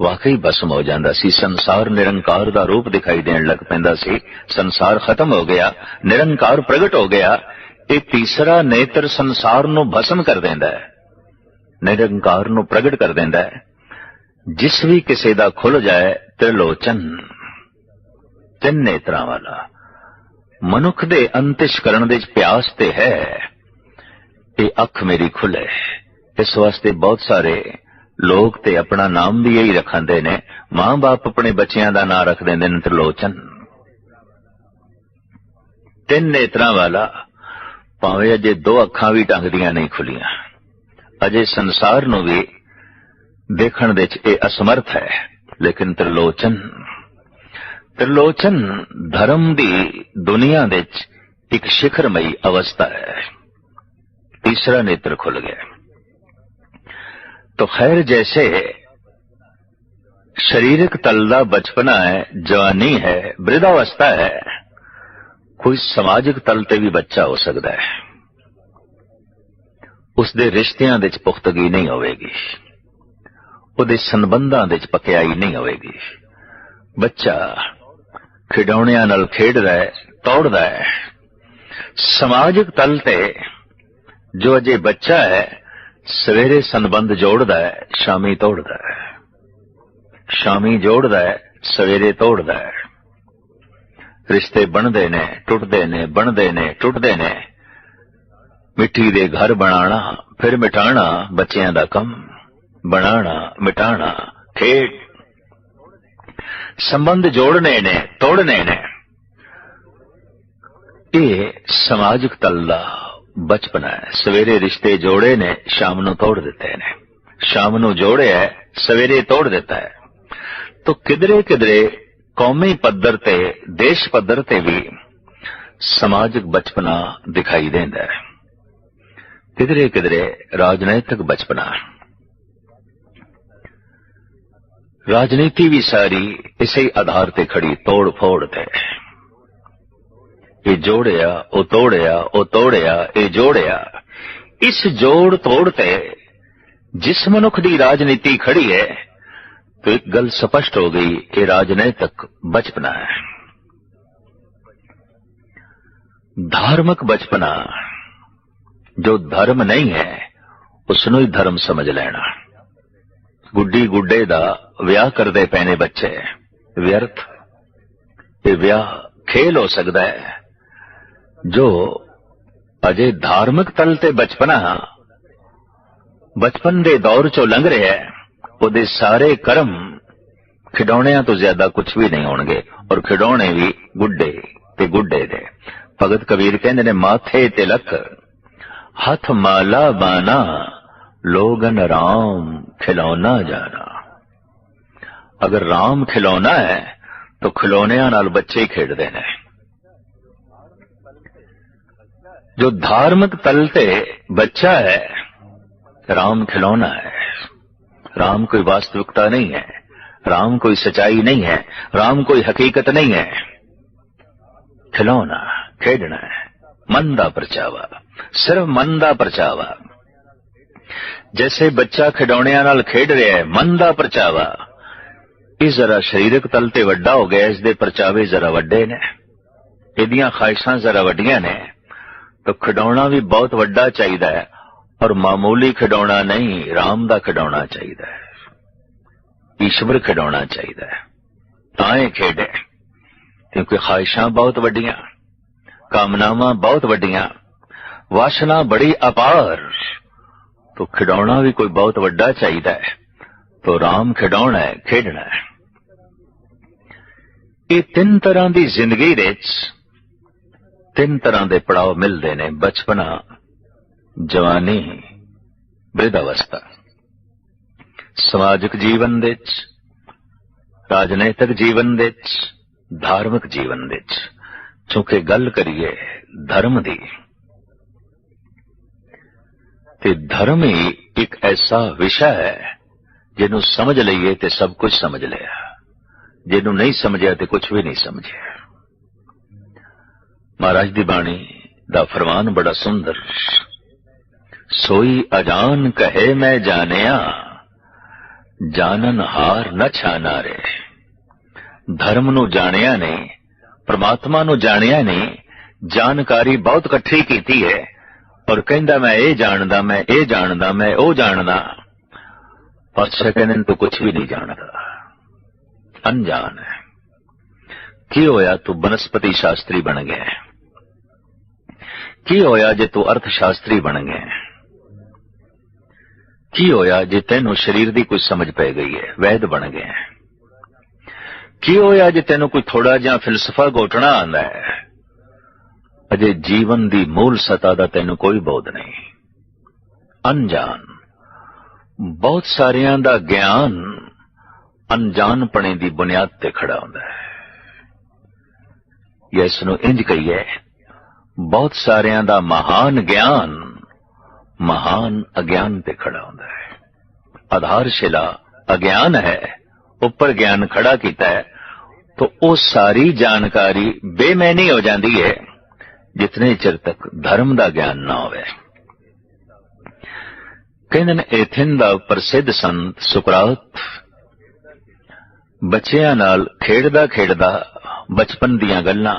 A: ਵਾਕਈ ਭਸਮ ਹੋ ਜਾਂਦਾ ਸੀ। ਸੰਸਾਰ ਨਿਰੰਕਾਰ ਦਾ ਰੂਪ ਦਿਖਾਈ ਦੇਣ ਲੱਗ ਪੈਂਦਾ ਸੀ। ਸੰਸਾਰ ਖਤਮ ਹੋ ਗਿਆ, ਨਿਰੰਕਾਰ ਪ੍ਰਗਟ ਹੋ ਗਿਆ। ਇਹ ਤੀਸਰਾ ਨੇਤਰ ਸੰਸਾਰ ਨੂੰ ਭਸਮ ਕਰ ਦਿੰਦਾ ਹੈ, ਨਿਰੰਕਾਰ ਨੂੰ ਪ੍ਰਗਟ ਕਰ ਦਿੰਦਾ ਹੈ। ਜਿਸ ਵੀ ਕਿਸੇ ਦਾ ਖੁੱਲ ਜਾਏ ਤ੍ਰਿਲੋਚਨ, ਤਿੰਨ ਨੇਤਰਾਂ ਵਾਲਾ। ਮਨੁੱਖ ਦੇ ਅੰਤਿਸ਼ ਕਰਨ ਦੇ ਪਿਆਸ ਤੇ ਹੈ। ਇਹ ਅੱਖ ਮੇਰੀ ਖੁੱਲੇ ਇਸ ਵਾਸਤੇ ਬਹੁਤ ਸਾਰੇ ਲੋਕ ਤੇ ਆਪਣਾ ਨਾਮ ਵੀ ਇਹੀ ਰੱਖਾਂਦੇ ਨੇ। ਮਾਂ-ਬਾਪ ਆਪਣੇ ਬੱਚਿਆਂ ਦਾ ਨਾਂ ਰੱਖ ਦਿੰਦੇ ਨੇ ਤ੍ਰਿਲੋਚਨ। ਤਿੰਨ ਨੇਤਰਾਂ ਵਾਲਾ, ਭਾਵੇਂ ਅਜੇ ਦੋ ਅੱਖਾਂ ਵੀ ਢੰਗ ਦੀਆਂ ਨਹੀਂ ਖੁੱਲੀਆਂ। ਅਜੇ ਸੰਸਾਰ ਨੂੰ ਵੀ دیکھن دے اے اسمرت ہے، لیکن ترلوچن ترلوچن دھرم دی دنیا دیچ ایک شکھرمئی اوستھا ہے۔ تیسرا نیتر کھل گیا۔ تو خیر جیسے شریرک تلدہ بچپنا ہے، جوانی ہے، برداوستھا ہے، کوئی سماجک تلتے بھی بچہ ہو سکتا ہے۔ اس دے رشتیاں دیچ پختگی نہیں ہوئے گی۔ ਉਹਦੇ ਸੰਬੰਧਾਂ ਦੇ ਚ ਪਕਿਆਈ ਨਹੀਂ ਹੋਵੇਗੀ। ਬੱਚਾ ਖਿਡੌਣਿਆਂ ਨਾਲ ਖੇਡਦਾ ਹੈ ਤੋੜਦਾ ਹੈ। ਸਮਾਜਿਕ ਤਲ ਤੇ ਜੋ ਅਜੇ ਬੱਚਾ ਹੈ, ਸਵੇਰੇ ਸੰਬੰਧ ਜੋੜਦਾ ਹੈ, ਸ਼ਾਮੀ ਤੋੜਦਾ ਹੈ। ਸ਼ਾਮੀ ਜੋੜਦਾ ਹੈ, ਸਵੇਰੇ ਤੋੜਦਾ ਹੈ। ਰਿਸ਼ਤੇ ਬਣਦੇ ਨੇ, ਟੁੱਟਦੇ ਨੇ, ਬਣਦੇ ਨੇ, ਟੁੱਟਦੇ ਨੇ। ਮਿੱਟੀ ਦੇ ਘਰ ਬਣਾਉਣਾ, ਫਿਰ ਮਿਟਾਣਾ ਬੱਚਿਆਂ ਦਾ ਕੰਮ। ਬਣਾਉਣਾ ਮਿਟਾਣਾ, ਖੇਡ। ਸੰਬੰਧ ਜੋੜਨੇ ਨੇ, ਤੋੜਨੇ ਨੇ। ਇਹ ਸਮਾਜਿਕ ਤਲ ਦਾ ਬਚਪਨਾ ਹੈ। ਸਵੇਰੇ ਰਿਸ਼ਤੇ ਜੋੜੇ ਨੇ, ਸ਼ਾਮ ਨੂੰ ਤੋੜ ਦਿੱਤੇ ਨੇ। ਸ਼ਾਮ ਨੂੰ ਜੋੜਿਆ ਸਵੇਰੇ ਤੋੜ ਦਿੱਤਾ ਹੈ। ਤੋ ਕਿਧਰੇ ਕਿਧਰੇ ਕੌਮੀ ਪੱਧਰ ਤੇ, ਦੇਸ਼ ਪੱਧਰ ਤੇ ਵੀ ਸਮਾਜਿਕ ਬਚਪਨਾ ਦਿਖਾਈ ਦਿੰਦਾ ਹੈ। ਕਿਧਰੇ ਕਿਧਰੇ ਰਾਜਨੀਤਿਕ ਬਚਪਨਾ। راجنیتی بھی ساری اسی آدھار تے کھڑی توڑ پھوڑ تے۔ یہ جوڑیا، او توڑیا او توڑیا، اے جوڑیا۔ اس جوڑ توڑ تے جس منک دی راجنیتی کھڑی ہے، تو ایک گل سپشٹ ہو گئی کہ راجنے تک بچپنا ہے۔ دھارمک بچپنا، جو دھرم نہیں ہے، اس دھرم سمجھ لینا۔ ਗੁੱਡੀ ਗੁੱਡੇ ਦਾ ਵਿਆਹ ਕਰਦੇ ਪੈਣੇ ਬੱਚੇ। ਵਿਅਰਥ। ਇਹ ਵਿਆਹ ਖੇਲ ਹੋ ਸਕਦਾ ਹੈ। ਜੋ ਅਜੇ ਧਾਰਮਿਕ ਤਲ ਤੇ ਬਚਪਨਾ ਬਚਪਨ ਦੇ ਦੌਰ ਚੋਂ ਲੰਘ ਰਿਹਾ ਹੈ। ਉਹਦੇ ਸਾਰੇ ਕਰਮ ਖਿਡੌਣਿਆਂ ਤੋਂ ਜ਼ਿਆਦਾ ਕੁਝ ਵੀ ਨਹੀਂ ਹੋਣਗੇ। ਔਰ ਖਿਡੌਣੇ ਵੀ ਗੁੱਡੇ ਤੇ ਗੁੱਡੇ ਦੇ। ਭਗਤ ਕਬੀਰ ਕਹਿੰਦੇ ਨੇ, ਮਾਥੇ ਤਿਲਕ, ਹੱਥ ਮਾਲਾ لوگن رام کھلونا جانا۔ اگر رام کھلونا ہے، تو کھلونے نال بچے ہی کھیڈ دینا ہے جو دھارمک تلتے بچہ ہے، رام کھلونا ہے۔ رام کوئی واستوکتا نہیں ہے، رام کوئی سچائی نہیں ہے، رام کوئی حقیقت نہیں ہے۔ کھلونا کھیڑنا ہے۔ من کا پرچاوا، صرف من کا پرچاوا۔ ਜੈਸੇ ਬੱਚਾ ਖਿਡੌਣਿਆਂ ਨਾਲ ਖੇਡ ਰਿਹਾ ਹੈ ਮਨ ਦਾ ਪਰਚਾਵਾ ਇਹ ਜ਼ਰਾ ਸਰੀਰਕ ਤਲ ਤੇ ਵੱਡਾ ਹੋ ਗਿਆ ਇਸ ਦੇ ਪਰਚਾਵੇ ਜ਼ਰਾ ਵੱਡੇ ਨੇ ਇਹਦੀਆਂ ਖਾਹਿਸ਼ਾਂ ਜ਼ਰਾ ਵੱਡੀਆਂ ਨੇ ਤਾਂ ਖਿਡੌਣਾ ਵੀ ਬਹੁਤ ਵੱਡਾ ਚਾਹੀਦਾ ਹੈ ਔਰ ਮਾਮੂਲੀ ਖਿਡੌਣਾ ਨਹੀਂ ਰਾਮ ਦਾ ਖਿਡੌਣਾ ਚਾਹੀਦਾ ਹੈ ਈਸ਼ਵਰ ਖਿਡੌਣਾ ਚਾਹੀਦਾ ਹੈ ਤਾਂ ਇਹ ਖੇਡੇ ਕਿਉਂਕਿ ਖਾਹਿਸ਼ਾਂ ਬਹੁਤ ਵੱਡੀਆਂ ਕਾਮਨਾਵਾਂ ਬਹੁਤ ਵੱਡੀਆਂ ਵਾਸ਼ਨਾ ਬੜੀ ਅਪਾਰ ਤੋ ਖਿਡੌਣਾ ਵੀ ਕੋਈ ਬਹੁਤ ਵੱਡਾ ਚਾਹੀਦਾ ਹੈ। ਤੋ ਰਾਮ ਖਿਡੌਣਾ ਹੈ, ਖੇਡਣਾ ਹੈ। ਇਹ ਤਿੰਨ ਤਰ੍ਹਾਂ ਦੀ ਜ਼ਿੰਦਗੀ ਵਿੱਚ ਤਿੰਨ ਤਰ੍ਹਾਂ ਦੇ ਪੜਾਅ ਮਿਲਦੇ ਨੇ, ਬਚਪਨਾ, ਜਵਾਨੀ ਬਿਰਧ ਅਵਸਥਾ ਸਮਾਜਿਕ ਜੀਵਨ ਵਿੱਚ, ਰਾਜਨੀਤਿਕ ਜੀਵਨ ਵਿੱਚ, ਧਾਰਮਿਕ ਜੀਵਨ ਵਿੱਚ। ਕਿਉਂਕਿ ਗੱਲ ਕਰੀਏ ਧਰਮ ਦੀ ਤੇ ਧਰਮ ਹੀ ਇੱਕ ਐਸਾ ਵਿਸ਼ਾ ਹੈ ਜਿਹਨੂੰ ਸਮਝ ਲਈਏ ਤੇ ਸਭ ਕੁਝ ਸਮਝ ਲਿਆ। ਜਿਹਨੂੰ ਨਹੀਂ ਸਮਝਿਆ ਤੇ ਕੁਝ ਵੀ ਨਹੀਂ ਸਮਝਿਆ। ਮਹਾਰਾਜ ਦੀ ਬਾਣੀ ਦਾ ਫਰਮਾਨ ਬੜਾ ਸੁੰਦਰ। ਸੋਈ ਅਜਾਨ ਕਹੇ ਮੈਂ ਜਾਣਿਆ, ਜਾਣਨ ਹਾਰ ਨ ਛਾਨਾ ਰੇ ਧਰਮ ਨੂੰ ਜਾਣਿਆ ਨੇ ਪਰਮਾਤਮਾ ਨੂੰ ਜਾਣਿਆ ਨੇ ਜਾਣਕਾਰੀ ਬਹੁਤ ਇਕੱਠੀ ਕੀਤੀ ਹੈ। ਔਰ ਕਹਿੰਦਾ ਮੈਂ ਇਹ ਜਾਣਦਾ, ਮੈਂ ਇਹ ਜਾਣਦਾ, ਮੈਂ ਉਹ ਜਾਣਦਾ। ਪਰ ਕਹਿੰਦੇ ਤੂੰ ਕੁਝ ਵੀ ਨਹੀਂ ਜਾਣਦਾ। ਅਣਜਾਣ ਹੈ। ਕੀ ਹੋਇਆ ਤੂੰ ਬਨਸਪਤੀ ਸ਼ਾਸਤਰੀ ਬਣ ਗਿਆ ਕੀ ਹੋਇਆ ਜੇ ਤੂੰ ਅਰਥ ਸ਼ਾਸਤਰੀ ਬਣ ਗਿਆ ਕੀ ਹੋਇਆ ਜੇ ਤੈਨੂੰ ਸਰੀਰ ਦੀ ਕੋਈ ਸਮਝ ਪੈ ਗਈ ਹੈ? ਵੈਦ ਬਣ ਗਿਆ ਕੀ ਹੋਇਆ ਜੇ ਤੈਨੂੰ ਕੋਈ ਥੋੜਾ ਜਿਹਾ ਫਿਲਸਫਾ ਘੋਟਣਾ ਆਂਦਾ ਹੈ? ਅਜੇ ਜੀਵਨ ਦੀ ਮੂਲ ਸਤਾ ਦਾ ਤੈਨੂੰ ਕੋਈ ਬੋਧ ਨਹੀਂ। ਅਣਜਾਣ। ਬਹੁਤ ਸਾਰਿਆਂ ਦਾ ਗਿਆਨ ਅਣਜਾਣਪਣੇ ਦੀ ਬੁਨਿਆਦ ਤੇ ਖੜਾ ਹੁੰਦਾ ਹੈ। ਯਸ ਨੂੰ ਇੰਜ ਕਹੀਏ, ਬਹੁਤ ਸਾਰਿਆਂ ਦਾ ਮਹਾਨ ਗਿਆਨ ਮਹਾਨ ਅਗਿਆਨ ਤੇ ਖੜਾ ਹੁੰਦਾ ਹੈ। ਆਧਾਰਸ਼ਿਲਾ ਅਗਿਆਨ ਹੈ, ਉੱਪਰ ਗਿਆਨ ਖੜਾ ਕੀਤਾ ਹੈ, ਤਾਂ ਉਹ ਸਾਰੀ ਜਾਣਕਾਰੀ ਬੇਮੈਨੀ ਹੋ ਜਾਂਦੀ ਹੈ। ਜਿਤਨੇ ਚਿਰ ਤੱਕ ਧਰਮ ਦਾ ਗਿਆਨ ਨਾ ਹੋਵੇ। ਕਹਿੰਦੇ ਨੇ ਐਥਨ ਦਾ ਪ੍ਰਸਿੱਧ ਸੰਤ ਸੁਕਰਾਤ ਬੱਚਿਆਂ ਨਾਲ ਖੇਡਦਾ ਖੇਡਦਾ ਬਚਪਨ ਦੀਆਂ ਗੱਲਾਂ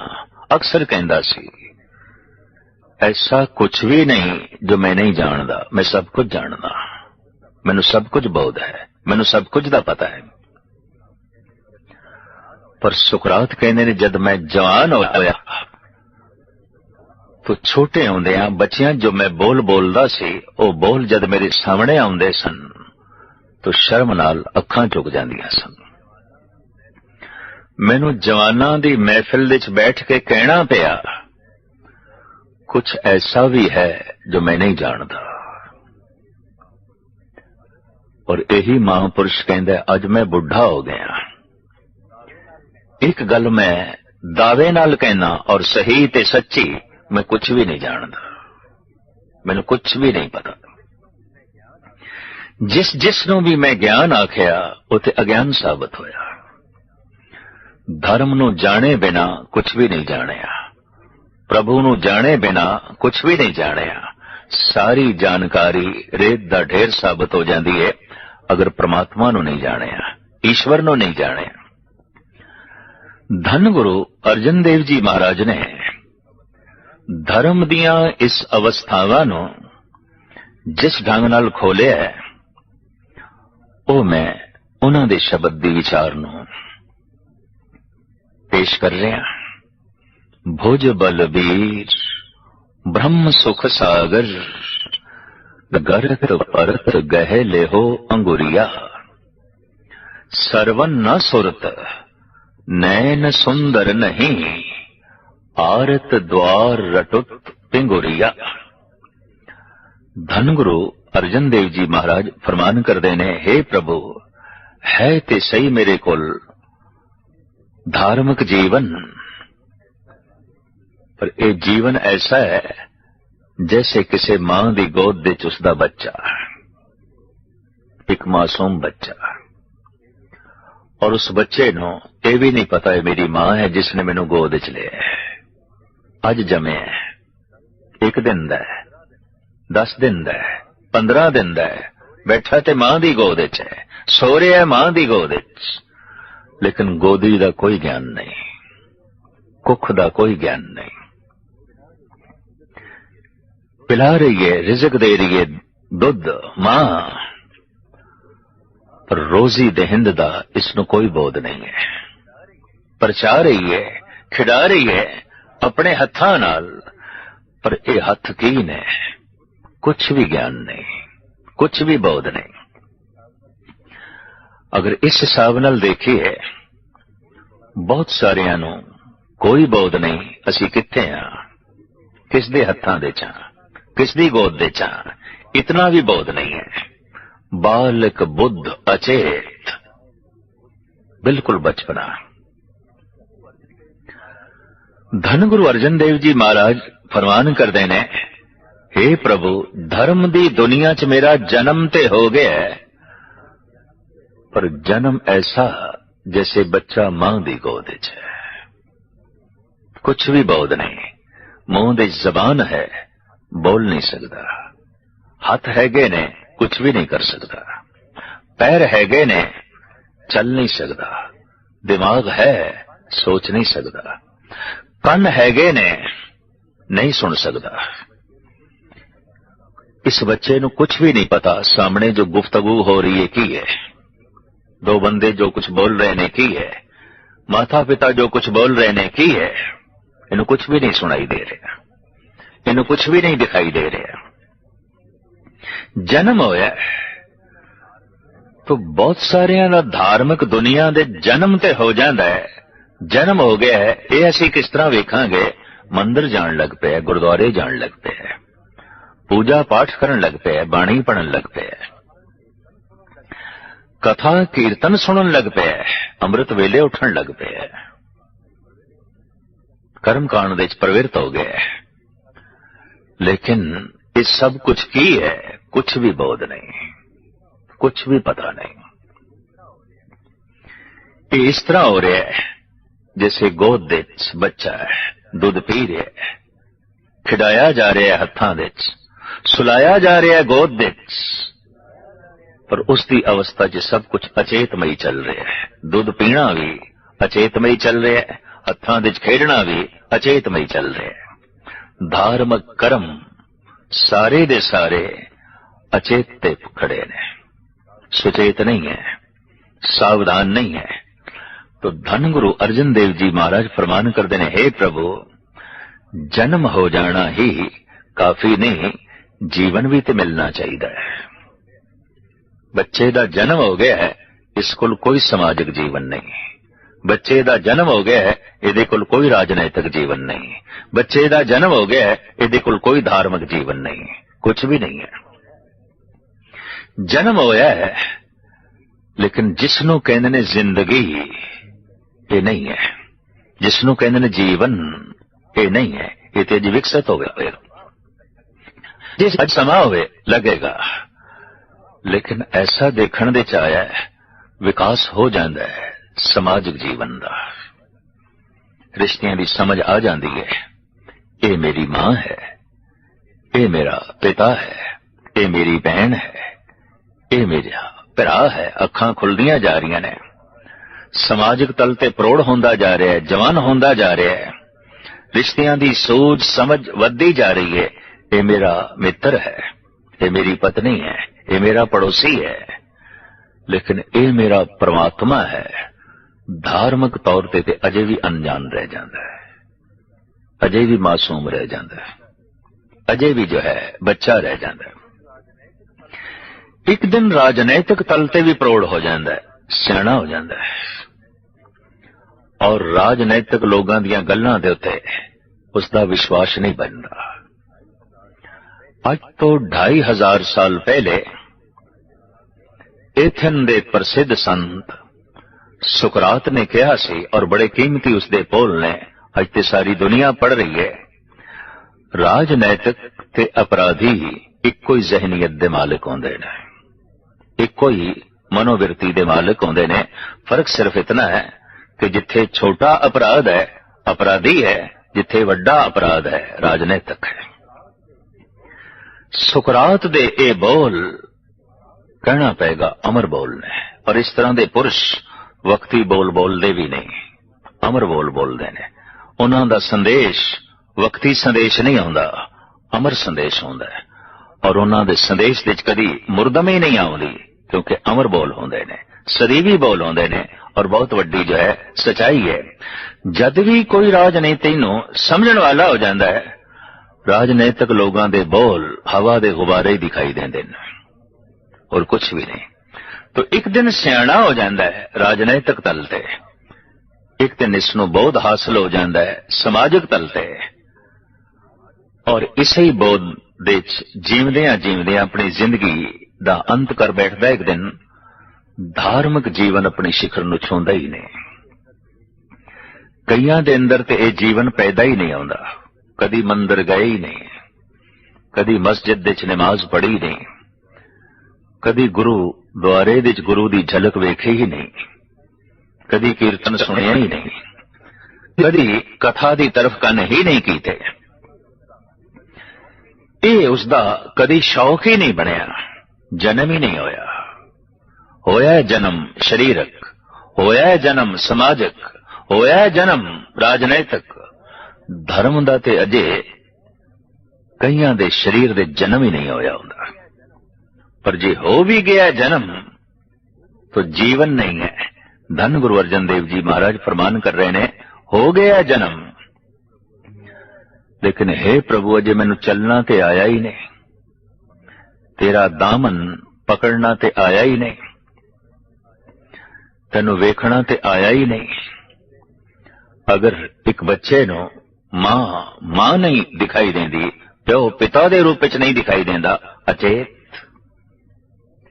A: ਅਕਸਰ ਕਹਿੰਦਾ ਸੀ, ਐਸਾ ਕੁਝ ਵੀ ਨਹੀਂ ਜੋ ਮੈਂ ਨਹੀਂ ਜਾਣਦਾ, ਮੈਂ ਸਭ ਕੁਝ ਜਾਣਦਾ। ਮੈਨੂੰ ਸਭ ਕੁਝ ਬੋਧ ਹੈ, ਮੈਨੂੰ ਸਭ ਕੁਝ ਦਾ ਪਤਾ ਹੈ। ਪਰ ਸੁਕਰਾਤ ਕਹਿੰਦੇ ਨੇ, ਜਦ ਮੈਂ ਜਵਾਨ ਹੋਇਆ ਤੋ ਛੋਟੇ ਆਉਂਦਿਆਂ ਬੱਚਿਆਂ ਜੋ ਮੈਂ ਬੋਲ ਬੋਲਦਾ ਸੀ, ਉਹ ਬੋਲ ਜਦ ਮੇਰੇ ਸਾਹਮਣੇ ਆਉਂਦੇ ਸਨ, ਤੋ ਸ਼ਰਮ ਨਾਲ ਅੱਖਾਂ ਝੁਕ ਜਾਂਦੀਆਂ ਸਨ। ਮੈਨੂੰ ਜਵਾਨਾਂ ਦੀ ਮਹਿਫਿਲ ਵਿੱਚ ਬੈਠ ਕੇ ਕਹਿਣਾ ਪਿਆ ਕੁਝ ਐਸਾ ਵੀ ਹੈ ਜੋ ਮੈਂ ਨਹੀਂ ਜਾਣਦਾ। ਔਰ ਇਹੀ ਮਹਾਂਪੁਰਸ਼ ਕਹਿੰਦਾ, ਅੱਜ ਮੈਂ ਬੁੱਢਾ ਹੋ ਗਿਆ। ਇੱਕ ਗੱਲ ਮੈਂ ਦਾਅਵੇ ਨਾਲ ਕਹਿਣਾ ਔਰ ਸਹੀ ਤੇ ਸੱਚੀ ਮੈਂ ਕੁਝ ਵੀ ਨਹੀਂ ਜਾਣਦਾ। ਮੈਨੂੰ ਕੁਝ ਵੀ ਨਹੀਂ ਪਤਾ। ਜਿਸ ਜਿਸ ਨੂੰ ਵੀ ਮੈਂ ਗਿਆਨ ਆਖਿਆ, ਉਹ ਤੇ ਅਗਿਆਨ ਸਾਬਤ ਹੋਇਆ। ਧਰਮ ਨੂੰ ਜਾਣੇ ਬਿਨਾ ਕੁਝ ਵੀ ਨਹੀਂ ਜਾਣਿਆ। ਪ੍ਰਭੂ ਨੂੰ ਜਾਣੇ ਬਿਨਾ ਕੁਝ ਵੀ ਨਹੀਂ ਜਾਣਿਆ। ਸਾਰੀ ਜਾਣਕਾਰੀ ਰੇਤ ਦਾ ਢੇਰ ਸਾਬਤ ਹੋ ਜਾਂਦੀ ਹੈ ਅਗਰ ਪ੍ਰਮਾਤਮਾ ਨੂੰ ਨਹੀਂ ਜਾਣਿਆ, ਈਸ਼ਵਰ ਨੂੰ ਨਹੀਂ ਜਾਣਿਆ। ਧੰਨ ਗੁਰੂ ਅਰਜਨ ਦੇਵ ਜੀ ਮਹਾਰਾਜ ਨੇ ਧਰਮ ਦੀਆਂ ਇਸ ਅਵਸਥਾਵਾਂ ਨੂੰ ਜਿਸ ਢੰਗ ਨਾਲ ਖੋਲਿਆ ਹੈ, ਉਹ ਮੈਂ ਉਹਨਾਂ ਦੇ ਸ਼ਬਦ ਦੀ ਵਿਚਾਰ ਨੂੰ ਪੇਸ਼ ਕਰ ਰਿਹਾ ਭੁਜ ਬਲਬੀਰ ਬ੍ਰਹਮ ਸੁਖ ਸਾਗਰ ਗਰਤ ਪਰਤ ਗਹਿ ਲਿਹੋ ਅੰਗੁਰੀਆ। ਸਰਵਨ ਨ ਸੁਰਤ ਨੈਨ ਸੁੰਦਰ ਨਹੀਂ। ਆਰਤ ਦਵਾਰ ਰਟੁਤ ਪਿੰਗੁਰੀਆ ਧੰਨ ਗੁਰੂ ਅਰਜਨ ਦੇਵ ਜੀ ਮਹਾਰਾਜ ਫਰਮਾਨ ਕਰਦੇ ਨੇ हे ਪ੍ਰਭੂ ਹੈ ਤੇ ਸਹੀ ਮੇਰੇ ਕੋਲ ਧਾਰਮਿਕ ਜੀਵਨ ਪਰ ਇਹ ਜੀਵਨ ਐਸਾ ਹੈ, ਜੈਸੇ ਕਿਸੇ ਮਾਂ ਦੀ ਗੋਦ ਵਿੱਚ ਉਸ ਦਾ ਬੱਚਾ, ਇੱਕ ਮਾਸੂਮ ਬੱਚਾ। ਔਰ ਉਸ ਬੱਚੇ ਨੂੰ ਇਹ ਵੀ ਨਹੀਂ ਪਤਾ ਹੈ, ਮੇਰੀ ਮਾਂ ਹੈ ਜਿਸ ਨੇ ਮੈਨੂੰ ਗੋਦ ਵਿੱਚ ਲਿਆ ਹੈ। ਅੱਜ ਜਮਿਆ ਹੈ ਇੱਕ ਦਿਨ ਦਾ ਹੈ 10 ਦਿਨ ਦਾ ਹੈ 15 ਦਿਨ ਦਾ ਬੈਠਾ ਤੇ ਮਾਂ ਦੀ ਗੋਦ ਵਿੱਚ ਹੈ ਸੋ ਰਿਹਾ ਮਾਂ ਦੀ ਗੋਦ ਵਿੱਚ। ਲੇਕਿਨ ਗੋਦੀ ਦਾ ਕੋਈ ਗਿਆਨ ਨਹੀਂ, ਕੁੱਖ ਦਾ ਕੋਈ ਗਿਆਨ ਨਹੀਂ। ਪਿਲਾ ਰਹੀ ਹੈ ਰਿਜ਼ਕ ਦੇ ਰਹੀ ਹੈ ਦੁੱਧ, ਮਾਂ। ਪਰ ਰੋਜ਼ੀ ਦਹਿੰਦ ਦਾ ਇਸ ਨੂੰ ਕੋਈ ਬੋਧ ਨਹੀਂ ਹੈ ਪਰਚਾ ਰਹੀ ਹੈ ਖਿਡਾ ਰਹੀ ਹੈ ਆਪਣੇ ਹੱਥਾਂ ਨਾਲ, ਪਰ ਇਹ ਹੱਥ ਕੀ ਨੇ? ਕੁਝ ਵੀ ਗਿਆਨ ਨਹੀਂ ਕੁਝ ਵੀ ਬੋਧ ਨਹੀਂ। ਅਗਰ ਇਸ ਹਿਸਾਬ ਨਾਲ ਦੇਖੀਏ, ਬਹੁਤ ਸਾਰਿਆਂ ਨੂੰ ਕੋਈ ਬੋਧ ਨਹੀਂ, ਅਸੀਂ ਕਿੱਥੇ ਆ? ਕਿਸ ਦੇ ਹੱਥਾਂ ਦੇ ਚਾਂ? ਕਿਸ ਦੀ ਗੋਦ ਦੇ ਚਾਂ? ਇਤਨਾ ਵੀ ਬੋਧ ਨਹੀਂ ਹੈ। ਬਾਲਕ ਬੁੱਧ ਅਚੇਤ। ਬਿਲਕੁਲ ਬਚਪਨਾ। ਧੰਨ ਗੁਰੂ ਅਰਜਨ ਦੇਵ ਜੀ ਮਹਾਰਾਜ ਫਰਮਾਨ ਕਰਦੇ ਨੇ हे ਪ੍ਰਭੂ ਧਰਮ ਦੀ ਦੁਨੀਆ 'ਚ ਮੇਰਾ ਜਨਮ ਤੇ ਹੋ ਗਿਆ ਪਰ ਜਨਮ ਐਸਾ ਜੈਸੇ ਬੱਚਾ ਮਾਂ ਦੀ ਗੋਦ 'ਚ ਹੈ ਕੁਝ ਵੀ ਬੋਧ ਨਹੀਂ ਮੂੰਹ ਦੀ ਜ਼ਬਾਨ ਹੈ ਬੋਲ ਨਹੀਂ ਸਕਦਾ ਹੱਥ ਹੈਗੇ ਨੇ ਕੁਝ ਵੀ ਨਹੀਂ ਕਰ ਸਕਦਾ ਪੈਰ ਹੈਗੇ ਨੇ ਚੱਲ ਨਹੀਂ ਸਕਦਾ ਦਿਮਾਗ ਹੈ ਸੋਚ ਨਹੀਂ ਸਕਦਾ ਕੰਨ ਹੈਗੇ ਨੇ, ਨਹੀਂ ਸੁਣ ਸਕਦਾ। ਇਸ ਬੱਚੇ ਨੂੰ ਕੁਝ ਵੀ ਨਹੀਂ ਪਤਾ, ਸਾਹਮਣੇ ਜੋ ਗੁਫ਼ਤਗੂ ਹੋ ਰਹੀ ਹੈ, ਕੀ ਹੈ? ਦੋ ਬੰਦੇ ਜੋ ਕੁਝ ਬੋਲ ਰਹੇ ਨੇ, ਕੀ ਹੈ? ਮਾਤਾ ਪਿਤਾ ਜੋ ਕੁਝ ਬੋਲ ਰਹੇ ਨੇ, ਕੀ ਹੈ? ਇਹਨੂੰ ਕੁਝ ਵੀ ਨਹੀਂ ਸੁਣਾਈ ਦੇ ਰਿਹਾ। ਇਹਨੂੰ ਕੁਝ ਵੀ ਨਹੀਂ ਦਿਖਾਈ ਦੇ ਰਿਹਾ। ਜਨਮ ਹੋਇਆ ਤਾਂ ਬਹੁਤ ਸਾਰਿਆਂ ਦਾ ਧਾਰਮਿਕ ਦੁਨੀਆ ਦੇ ਜਨਮ ਤੇ ਹੋ ਜਾਂਦਾ ਹੈ। ਜਨਮ ਹੋ ਗਿਆ ਹੈ ਇਹ ਅਸੀਂ ਕਿਸ ਤਰ੍ਹਾਂ ਵੇਖਾਂਗੇ ਮੰਦਰ ਜਾਣ ਲੱਗ ਪਿਆ ਗੁਰਦੁਆਰੇ ਜਾਣ ਲੱਗ ਪਿਆ ਪੂਜਾ ਪਾਠ ਕਰਨ ਲੱਗ ਪਿਆ ਬਾਣੀ ਪੜਨ ਲੱਗ ਪਿਆ ਕਥਾ ਕੀਰਤਨ ਸੁਣਨ ਲੱਗ ਪਿਆ ਅੰਮ੍ਰਿਤ ਵੇਲੇ ਉੱਠਣ ਲੱਗ ਪਿਆ ਕਰਮ ਕਾਂਡ ਦੇ ਵਿੱਚ ਪ੍ਰਵਿਰਤ ਹੋ ਗਿਆ ਲੇਕਿਨ ਇਹ ਸਭ ਕੁਝ ਕੀ ਹੈ ਕੁਝ ਵੀ ਬੋਧ ਨਹੀਂ ਕੁਝ ਵੀ ਪਤਾ ਨਹੀਂ ਇਹ ਇਸ ਤਰ੍ਹਾਂ ਹੋ ਰਿਹਾ ਹੈ ਜਿਵੇਂ ਗੋਦ ਦੇ ਵਿੱਚ ਬੱਚਾ ਹੈ, ਦੁੱਧ ਪੀ ਰਿਹਾ ਹੈ, ਖਿਡਾਇਆ ਜਾ ਰਿਹਾ ਹੈ ਹੱਥਾਂ ਦੇ ਵਿੱਚ, ਸੁਲਾਇਆ ਜਾ ਰਿਹਾ ਹੈ ਗੋਦ ਦੇ ਵਿੱਚ, ਪਰ ਉਸ ਦੀ ਅਵਸਥਾ 'ਚ ਸਭ ਕੁਝ ਅਚੇਤਮਈ ਚੱਲ ਰਿਹਾ ਹੈ। ਦੁੱਧ ਪੀਣਾ ਵੀ ਅਚੇਤਮਈ ਚੱਲ ਰਿਹਾ ਹੈ, ਹੱਥਾਂ ਦੇ ਵਿੱਚ ਖੇਡਣਾ ਵੀ ਅਚੇਤਮਈ ਚੱਲ ਰਿਹਾ ਹੈ। ਧਾਰਮਿਕ ਕਰਮ ਸਾਰੇ ਦੇ ਸਾਰੇ ਅਚੇਤ ਤੇ ਖੜੇ ਨੇ। ਸੁਚੇਤ ਨਹੀਂ ਹੈ, ਸਾਵਧਾਨ ਨਹੀਂ ਹੈ। तो धन गुरु अर्जन देव जी महाराज फरमान करते हैं हे प्रभु जन्म हो जाना ही काफी नहीं जीवन भी तो मिलना चाहिए है ਬੱਚੇ ਦਾ ਜਨਮ ਹੋ ਗਿਆ ਹੈ ਇਸ ਕੋਲ ਕੋਈ ਸਮਾਜਿਕ ਜੀਵਨ ਨਹੀਂ ਬੱਚੇ ਦਾ ਜਨਮ ਹੋ ਗਿਆ ਹੈ ਇਹਦੇ ਕੋਲ ਕੋਈ ਰਾਜਨੀਤਿਕ ਜੀਵਨ ਨਹੀਂ ਬੱਚੇ ਦਾ ਜਨਮ ਹੋ ਗਿਆ ਹੈ ਇਹਦੇ ਕੋਲ ਕੋਈ ਧਾਰਮਿਕ ਜੀਵਨ ਨਹੀਂ ਕੁਝ ਵੀ ਨਹੀਂ ਹੈ ਜਨਮ ਹੋਇਆ ਹੈ ਲੇਕਿਨ ਜਿਸ ਨੂੰ ਕਹਿੰਦੇ ਨੇ ਜ਼ਿੰਦਗੀ ਇਹ ਨਹੀਂ ਹੈ। ਜਿਸ ਨੂੰ ਕਹਿੰਦੇ ਨੇ ਜੀਵਨ, ਇਹ ਨਹੀਂ ਹੈ। ਇਹ ਤੇ ਜੀ ਵਿਕਸਿਤ ਹੋ ਗਿਆ ਹੋਵੇਗਾ ਅੱਜ ਸਮਾਂ ਹੋਵੇ, ਲੱਗੇਗਾ। ਲੇਕਿਨ ਐਸਾ ਦੇਖਣ ਦੇ ਚ ਆਇਆ ਵਿਕਾਸ ਹੋ ਜਾਂਦਾ ਹੈ ਸਮਾਜਿਕ ਜੀਵਨ ਦਾ। ਰਿਸ਼ਤਿਆਂ ਦੀ ਸਮਝ ਆ ਜਾਂਦੀ ਹੈ, ਇਹ ਮੇਰੀ ਮਾਂ ਹੈ, ਇਹ ਮੇਰਾ ਪਿਤਾ ਹੈ, ਇਹ ਮੇਰੀ ਭੈਣ ਹੈ, ਇਹ ਮੇਰਾ ਭਰਾ ਹੈ, ਅੱਖਾਂ ਖੁੱਲਦੀਆਂ ਜਾ ਰਹੀਆਂ ਨੇ। ਸਮਾਜਿਕ ਤਲ ਤੇ ਪ੍ਰੋੜ ਹੁੰਦਾ ਜਾ ਰਿਹਾ ਹੈ, ਜਵਾਨ ਹੁੰਦਾ ਜਾ ਰਿਹਾ ਹੈ। ਰਿਸ਼ਤਿਆਂ ਦੀ ਸੋਚ ਸਮਝ ਵੱਧਦੀ ਜਾ ਰਹੀ ਹੈ। ਇਹ ਮੇਰਾ ਮਿੱਤਰ ਹੈ, ਇਹ ਮੇਰੀ ਪਤਨੀ ਹੈ, ਇਹ ਮੇਰਾ ਪੜੋਸੀ ਹੈ। ਲੇਕਿਨ ਇਹ ਮੇਰਾ ਪ੍ਰਮਾਤਮਾ ਹੈ। ਧਾਰਮਿਕ ਤੌਰ ਤੇ ਤੇ ਅਜੇ ਵੀ ਅਣਜਾਣ ਰਹਿ ਜਾਂਦਾ ਹੈ। ਅਜੇ ਵੀ ਮਾਸੂਮ ਰਹਿ ਜਾਂਦਾ ਹੈ। ਅਜੇ ਵੀ ਜੋ ਹੈ, ਬੱਚਾ ਰਹਿ ਜਾਂਦਾ ਹੈ। ਇੱਕ ਦਿਨ ਰਾਜਨੀਤਿਕ ਤਲ ਤੇ ਵੀ ਪ੍ਰੋੜ ਹੋ ਜਾਂਦਾ ਹੈ, ਸਿਆਣਾ ਹੋ ਜਾਂਦਾ ਹੈ। ਔਰ ਰਾਜਨੀਤਿਕ ਲੋਕਾਂ ਦੀਆਂ ਗੱਲਾਂ ਦੇ ਉੱਤੇ ਉਸ ਦਾ ਵਿਸ਼ਵਾਸ ਨਹੀਂ ਬਣਦਾ ਅੱਜ ਤੋਂ 2500 ਸਾਲ ਪਹਿਲੇ ਏਥਨ ਦੇ ਪ੍ਰਸਿੱਧ ਸੰਤ ਸੁਕਰਾਤ ਨੇ ਕਿਹਾ ਸੀ ਔਰ ਬੜੇ ਕੀਮਤੀ ਉਸ ਦੇ ਬੋਲ ਨੇ, ਅੱਜ ਤੇ ਸਾਰੀ ਦੁਨੀਆ ਪੜ ਰਹੀ ਹੈ, ਰਾਜਨੀਤਿਕ ਤੇ ਅਪਰਾਧੀ ਇੱਕੋ ਹੀ ਜ਼ਹਿਨੀਅਤ ਦੇ ਮਾਲਕ ਹੁੰਦੇ ਨੇ। ਇੱਕੋ ਹੀ ਮਨੋਵਿਰਤੀ ਦੇ ਮਾਲਕ ਹੁੰਦੇ ਨੇ। ਫ਼ਰਕ ਸਿਰਫ ਇਤਨਾ ਹੈ ਕਿ ਜਿੱਥੇ ਛੋਟਾ ਅਪਰਾਧ ਹੈ, ਅਪਰਾਧੀ ਹੈ, ਜਿੱਥੇ ਵੱਡਾ ਅਪਰਾਧ ਹੈ, ਰਾਜਨੀਤਿਕ ਹੈ। ਸੁਕਰਾਤ ਦੇ ਇਹ ਬੋਲ ਕਹਿਣਾ ਪਏਗਾ, ਅਮਰ ਬੋਲ ਨੇ। ਔਰ ਇਸ ਤਰ੍ਹਾਂ ਦੇ ਪੁਰਸ਼ ਵਕਤੀ ਬੋਲ ਬੋਲਦੇ ਵੀ ਨਹੀਂ। ਅਮਰ ਬੋਲ ਬੋਲਦੇ ਨੇ। ਉਹਨਾਂ ਦਾ ਸੰਦੇਸ਼ ਵਕਤੀ ਸੰਦੇਸ਼ ਨਹੀਂ ਆਉਂਦਾ, ਅਮਰ ਸੰਦੇਸ਼ ਆਉਂਦਾ ਹੈ। ਔਰ ਉਹਨਾਂ ਦੇ ਸੰਦੇਸ਼ ਵਿੱਚ ਕਦੀ ਮੁਰਦਮੇ ਨਹੀਂ ਆਉਂਦੀ, ਕਿਉਂਕਿ ਅਮਰ ਬੋਲ ਹੁੰਦੇ ਨੇ ਸਦੀਵੀ ਬੋਲ ਆਉਂਦੇ ਨੇ ਔਰ ਬਹੁਤ ਵੱਡੀ ਜੋ ਹੈ, ਸਚਾਈ ਹੈ। ਜਦ ਵੀ ਕੋਈ ਰਾਜਨੀਤੀ ਨੂੰ ਸਮਝਣ ਵਾਲਾ ਹੋ ਜਾਂਦਾ ਹੈ, ਰਾਜਨੀਤਿਕ ਲੋਕਾਂ ਦੇ ਬੋਲ ਹਵਾ ਦੇ ਗੁਬਾਰੇ ਹੀ ਦਿਖਾਈ ਦਿੰਦੇ ਨੇ ਔਰ ਕੁਝ ਵੀ ਨਹੀਂ। ਤੋ ਇੱਕ ਦਿਨ ਸਿਆਣਾ ਹੋ ਜਾਂਦਾ ਹੈ ਰਾਜਨੀਤਿਕ ਤਲ ਤੇ। ਇੱਕ ਦਿਨ ਇਸ ਨੂੰ ਬਹੁਤ ਹਾਸਲ ਹੋ ਜਾਂਦਾ ਹੈ ਸਮਾਜਿਕ ਤਲ ਤੇ। ਔਰ ਇਸੇ ਹੀ ਬੋਧ ਦੇ ਵਿੱਚ ਜੀਵਦਿਆਂ ਜੀਵਦਿਆਂ ਆਪਣੀ ਜ਼ਿੰਦਗੀ ਦਾ ਅੰਤ ਕਰ ਬੈਠਦਾ ਇੱਕ ਦਿਨ। ਧਾਰਮਿਕ ਜੀਵਨ ਆਪਣੀ ਸਿਖਰ ਨੂੰ ਛੂੰਦਾ ਹੀ ਨਹੀਂ। ਕਈਆਂ ਦੇ ਅੰਦਰ ਤੇ ਇਹ ਜੀਵਨ ਪੈਦਾ ਹੀ ਨਹੀਂ ਆਉਂਦਾ। ਕਦੀ ਮੰਦਰ ਗਏ ਹੀ ਨਹੀਂ। ਕਦੀ ਮਸਜਿਦ ਦੇ ਚ ਨਮਾਜ਼ ਪੜ੍ਹੀ ਨਹੀਂ। ਕਦੀ ਗੁਰੂ ਦੁਆਰੇ ਦੇ ਵਿੱਚ ਗੁਰੂ ਦੀ ਝਲਕ ਵੇਖੀ ਹੀ ਨਹੀਂ। ਕਦੀ ਕੀਰਤਨ ਸੁਣਿਆ ਹੀ ਨਹੀਂ। ਕਦੀ ਕਥਾ ਦੀ ਤਰਫ ਕੰਨ ਹੀ ਨਹੀਂ ਕੀਤੇ। ਇਹ ਉਸ ਦਾ ਕਦੀ ਸ਼ੌਕ ਹੀ ਨਹੀਂ ਬਣਿਆ। ਜਨਮ ਹੀ ਨਹੀਂ ਹੋਇਆ। ਹੋਇਆ ਜਨਮ ਸ਼ਰੀਰਕ, ਹੋਇਆ ਜਨਮ ਸਮਾਜਿਕ, ਹੋਇਆ ਜਨਮ ਰਾਜਨੈਤਿਕ। ਧਰਮ ਦਾ ਤੇ ਅਜੇ ਕਈਆਂ ਦੇ ਸਰੀਰ ਦੇ ਜਨਮ ਹੀ ਨਹੀਂ ਹੋਇਆ ਹੁੰਦਾ। ਪਰ ਜੇ ਹੋ ਵੀ ਗਿਆ ਜਨਮ, ਤੋ ਜੀਵਨ ਨਹੀਂ ਹੈ। ਧੰਨ ਗੁਰੂ ਅਰਜਨ ਦੇਵ ਜੀ ਮਹਾਰਾਜ ਫਰਮਾਨ ਕਰ ਰਹੇ ਨੇ, ਹੋ ਗਿਆ ਜਨਮ। ਲੇਕਿਨ हे ਪ੍ਰਭੂ, ਅਜੇ ਮੈਨੂੰ ਚੱਲਣਾ ਤੇ ਆਇਆ ਹੀ ਨਹੀਂ। ਤੇਰਾ ਦਾਮਨ ਪਕੜਨਾ ਤੇ ਆਇਆ ਹੀ ਨਹੀਂ। ਤੈਨੂੰ ਵੇਖਣਾ ਤੇ ਆਇਆ ਹੀ ਨਹੀਂ। ਅਗਰ ਇੱਕ ਬੱਚੇ ਨੂੰ ਮਾਂ ਮਾਂ ਨਹੀਂ ਦਿਖਾਈ ਦਿੰਦੀ ਪਿਓ ਪਿਤਾ ਦੇ ਰੂਪ ਵਿੱਚ ਨਹੀਂ ਦਿਖਾਈ ਦਿੰਦਾ, ਅਚੇਤ,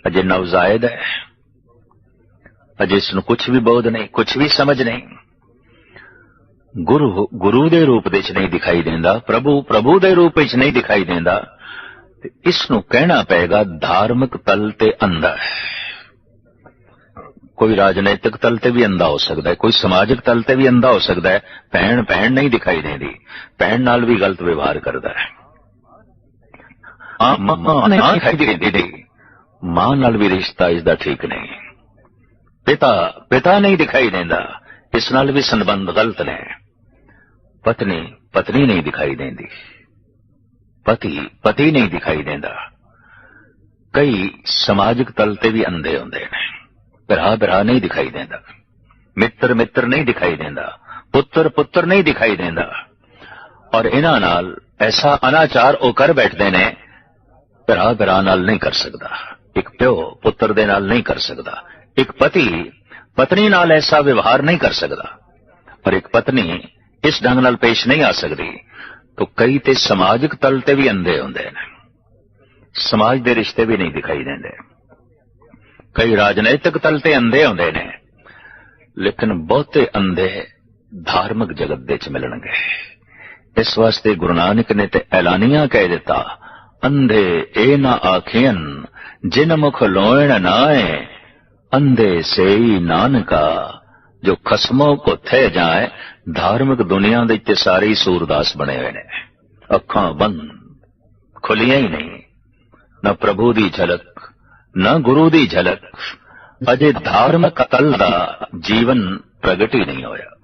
A: ਅਜੇ ਨਵਜ਼ਾਇਦ ਹੈ। ਅਜੇ ਇਸ ਨੂੰ ਕੁਝ ਵੀ ਬੋਧ ਨਹੀਂ ਕੁਝ ਵੀ ਸਮਝ ਨਹੀਂ। ਗੁਰੂ ਗੁਰੂ ਦੇ ਰੂਪ ਵਿੱਚ ਨਹੀਂ ਦਿਖਾਈ ਦਿੰਦਾ, ਪ੍ਰਭੂ ਪ੍ਰਭੂ ਦੇ ਰੂਪ ਵਿੱਚ ਨਹੀਂ ਦਿਖਾਈ ਦਿੰਦਾ ਇਸ ਨੂੰ ਕਹਿਣਾ ਪਏਗਾ ਧਾਰਮਿਕ ਤਲ ਤੇ ਅੰਦਰ। ਕੋਈ ਰਾਜਨੀਤਿਕ ਤਲ ਤੇ ਵੀ ਅੰਧਾ ਹੋ ਸਕਦਾ ਹੈ, ਕੋਈ ਸਮਾਜਿਕ ਤਲ ਤੇ ਵੀ ਅੰਧਾ ਹੋ ਸਕਦਾ ਹੈ, ਭੈਣ ਭੈਣ ਨਹੀਂ ਦਿਖਾਈ ਦਿੰਦੀ, ਭੈਣ ਨਾਲ ਵੀ ਗਲਤ ਵਿਵਹਾਰ ਕਰਦਾ ਹੈ। ਮਾਂ ਦਿਖਾਈ ਮਾਂ ਨਾਲ ਵੀ ਰਿਸ਼ਤਾ ਇਸ ਦਾ ਠੀਕ ਨਹੀਂ। ਪਿਤਾ ਪਿਤਾ ਨਹੀਂ ਦਿਖਾਈ ਦਿੰਦਾ, ਇਸ ਨਾਲ ਵੀ ਸੰਬੰਧ ਗਲਤ ਨੇ। ਪਤਨੀ ਪਤਨੀ ਨਹੀਂ ਦਿਖਾਈ ਦਿੰਦੀ। ਪਤੀ ਪਤੀ ਨਹੀਂ ਦਿਖਾਈ ਦਿੰਦਾ। ਕਈ ਸਮਾਜਿਕ ਤਲ ਤੇ ਵੀ ਅੰਧੇ ਹੁੰਦੇ ਨੇ। ਭਰਾ ਭਰਾ ਨਹੀਂ ਦਿਖਾਈ ਦਿੰਦਾ। ਮਿੱਤਰ ਮਿੱਤਰ ਨਹੀਂ ਦਿਖਾਈ ਦਿੰਦਾ। ਪੁੱਤਰ ਪੁੱਤਰ ਨਹੀਂ ਦਿਖਾਈ ਦਿੰਦਾ। ਔਰ ਇਹਨਾਂ ਨਾਲ ਐਸਾ ਅਨਾਚਾਰ ਉਹ ਕਰ ਬੈਠਦੇ ਨੇ, ਭਰਾ ਭਰਾ ਨਾਲ ਨਹੀਂ ਕਰ ਸਕਦਾ। ਇੱਕ ਪਿਓ ਪੁੱਤਰ ਦੇ ਨਾਲ ਨਹੀਂ ਕਰ ਸਕਦਾ। ਇੱਕ ਪਤੀ ਪਤਨੀ ਨਾਲ ਐਸਾ ਵਿਵਹਾਰ ਨਹੀਂ ਕਰ ਸਕਦਾ। ਪਰ ਇੱਕ ਪਤਨੀ ਇਸ ਢੰਗ ਨਾਲ ਪੇਸ਼ ਨਹੀਂ ਆ ਸਕਦੀ। ਤਾਂ ਕਈ ਤੇ ਸਮਾਜਿਕ ਤਲ ਤੇ ਵੀ ਅੰਦੇ ਹੁੰਦੇ ਨੇ। ਸਮਾਜ ਦੇ ਰਿਸ਼ਤੇ ਵੀ ਨਹੀਂ ਦਿਖਾਈ ਦਿੰਦੇ। ਕਈ ਰਾਜਨੀਤਿਕ ਤਲ ਤੇ ਅੰਦੇ ਆਉਂਦੇ ਨੇ, ਲੇਕਿਨ ਬਹੁਤੇ ਅੰਦੇ ਧਾਰਮਿਕ ਜਗਤ ਦੇ ਮਿਲਣਗੇ। ਇਸ ਵਾਸਤੇ ਗੁਰੂ ਨਾਨਕ ਨੇ ਤੇ ਐਲਾਨੀਆਂ ਕਹਿ ਦਿੱਤਾ, ਅੰਧੇ ਇਹ ਨਾ ਆਖੀਨ ਜਿਨ ਮੁਖ ਲੋਇਣ ਨਾਏ, ਅੰਧੇ ਸੇਈ ਨਾਨਕਾ, ਜੋ ਖਸਮੋ ਕੋ ਥੇ ਜਾਏ, ਧਾਰਮਿਕ ਦੁਨੀਆ ਦੇ ਤੇ ਸਾਰੇ ਸੂਰਦਾਸ ਬਣੇ ਹੋਏ ਨੇ। ਅੱਖਾਂ ਬੰਦ, ਖੁੱਲੀਆਂ ਹੀ ਨਹੀਂ, ਨਾ ਪ੍ਰਭੂ ਦੀ ਝਲਕ ਨਾ ਗੁਰੂ ਦੀ ਝਲਕ ਅਜੇ ਧਾਰਮਿਕ ਤਲ ਦਾ ਜੀਵਨ ਪ੍ਰਗਟ ਹੀ ਨਹੀਂ ਹੋਇਆ